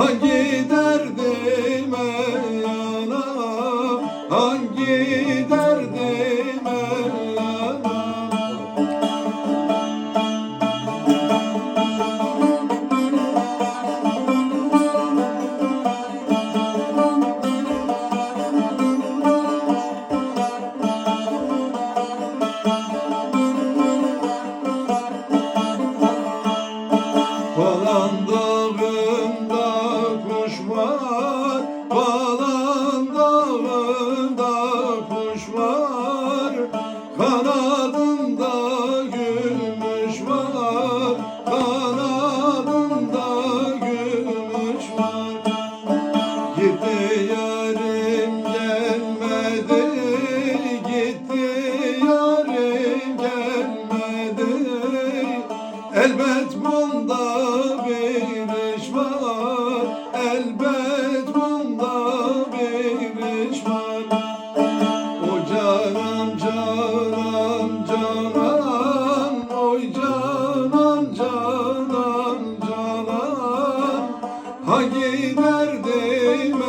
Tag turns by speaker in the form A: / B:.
A: Hangi derdime yanam Hangi derdime yanam Elbet bunda bir iş var. Elbet bunda bir iş var. O canan canan canan. Oy canan canan canan. Hangi derdim